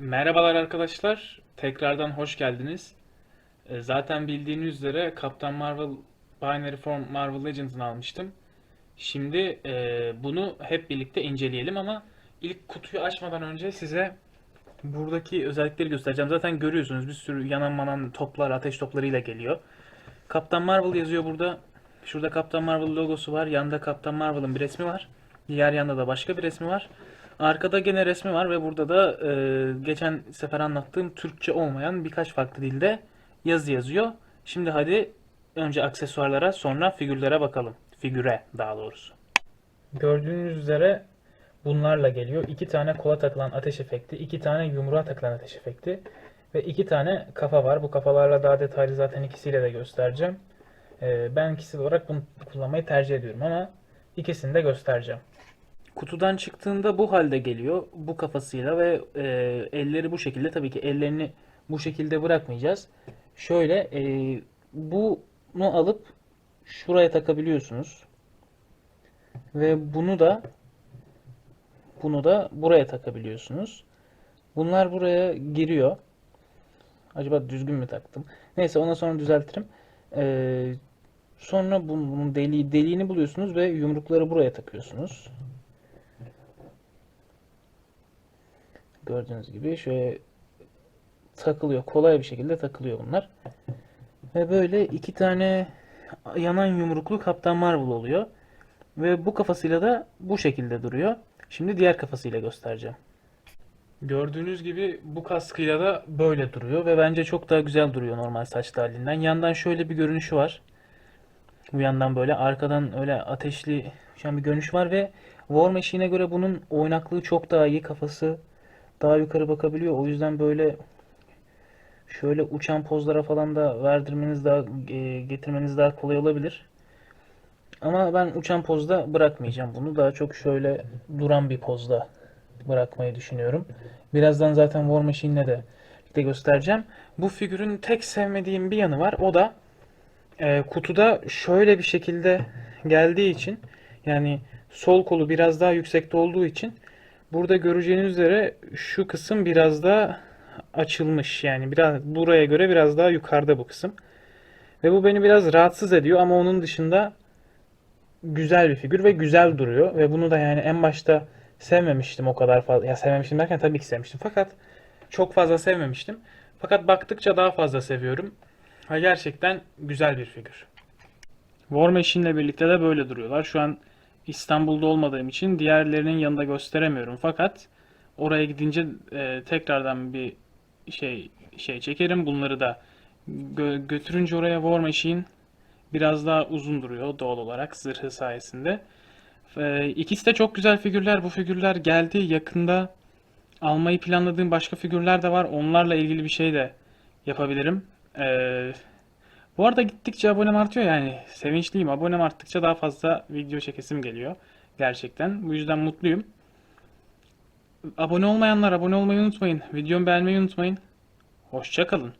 Merhabalar arkadaşlar. Tekrardan hoş geldiniz. E, Zaten bildiğiniz üzere Kaptan Marvel Binary Form Marvel Legends'ını almıştım. Şimdi e, bunu hep birlikte inceleyelim ama ilk kutuyu açmadan önce size buradaki özellikleri göstereceğim. Zaten görüyorsunuz bir sürü yanan manan toplar, ateş toplarıyla geliyor. Kaptan Marvel yazıyor burada. Şurada Kaptan Marvel logosu var. Yanında Kaptan Marvel'ın bir resmi var. Diğer yanda da başka bir resmi var. Arkada gene resmi var ve burada da e, geçen sefer anlattığım Türkçe olmayan birkaç farklı dilde yazı yazıyor. Şimdi hadi önce aksesuarlara sonra figürlere bakalım. Figüre daha doğrusu. Gördüğünüz üzere bunlarla geliyor. İki tane kola takılan ateş efekti, iki tane yumruğa takılan ateş efekti ve iki tane kafa var. Bu kafalarla daha detaylı zaten ikisiyle de göstereceğim. E, ben kişisel olarak bunu kullanmayı tercih ediyorum ama ikisini de göstereceğim. Kutudan çıktığında bu halde geliyor. Bu kafasıyla ve e, elleri bu şekilde. Tabii ki ellerini bu şekilde bırakmayacağız. Şöyle e, bunu alıp şuraya takabiliyorsunuz. Ve bunu da bunu da buraya takabiliyorsunuz. Bunlar buraya giriyor. Acaba düzgün mü taktım? Neyse ondan sonra düzeltirim. E, sonra bunun deliği, deliğini buluyorsunuz ve yumrukları buraya takıyorsunuz. Gördüğünüz gibi şöyle takılıyor. Kolay bir şekilde takılıyor bunlar. Ve böyle iki tane yanan yumruklu Kaptan Marvel oluyor. Ve bu kafasıyla da bu şekilde duruyor. Şimdi diğer kafasıyla göstereceğim. Gördüğünüz gibi bu kaskıyla da böyle duruyor ve bence çok daha güzel duruyor normal saçlı halinden. Yandan şöyle bir görünüşü var. Bu yandan böyle arkadan öyle ateşli şu an bir görünüş var ve War Machine'e göre bunun oynaklığı çok daha iyi. Kafası daha yukarı bakabiliyor. O yüzden böyle şöyle uçan pozlara falan da verdirmeniz daha e, getirmeniz daha kolay olabilir. Ama ben uçan pozda bırakmayacağım bunu. Daha çok şöyle duran bir pozda bırakmayı düşünüyorum. Birazdan zaten War Machine'le de de göstereceğim. Bu figürün tek sevmediğim bir yanı var. O da e, kutuda şöyle bir şekilde geldiği için yani sol kolu biraz daha yüksekte olduğu için Burada göreceğiniz üzere şu kısım biraz daha açılmış. Yani biraz buraya göre biraz daha yukarıda bu kısım. Ve bu beni biraz rahatsız ediyor ama onun dışında güzel bir figür ve güzel duruyor. Ve bunu da yani en başta sevmemiştim o kadar fazla. Ya sevmemiştim derken tabii ki sevmiştim. Fakat çok fazla sevmemiştim. Fakat baktıkça daha fazla seviyorum. Ha gerçekten güzel bir figür. War Machine'le birlikte de böyle duruyorlar. Şu an İstanbul'da olmadığım için diğerlerinin yanında gösteremiyorum. Fakat oraya gidince e, tekrardan bir şey şey çekerim. Bunları da gö- götürünce oraya War Machine biraz daha uzun duruyor doğal olarak zırhı sayesinde. E, ikisi de çok güzel figürler. Bu figürler geldi. Yakında almayı planladığım başka figürler de var. Onlarla ilgili bir şey de yapabilirim. Eee bu arada gittikçe abonem artıyor yani. Sevinçliyim. Abonem arttıkça daha fazla video çekesim geliyor. Gerçekten. Bu yüzden mutluyum. Abone olmayanlar abone olmayı unutmayın. Videomu beğenmeyi unutmayın. Hoşça kalın.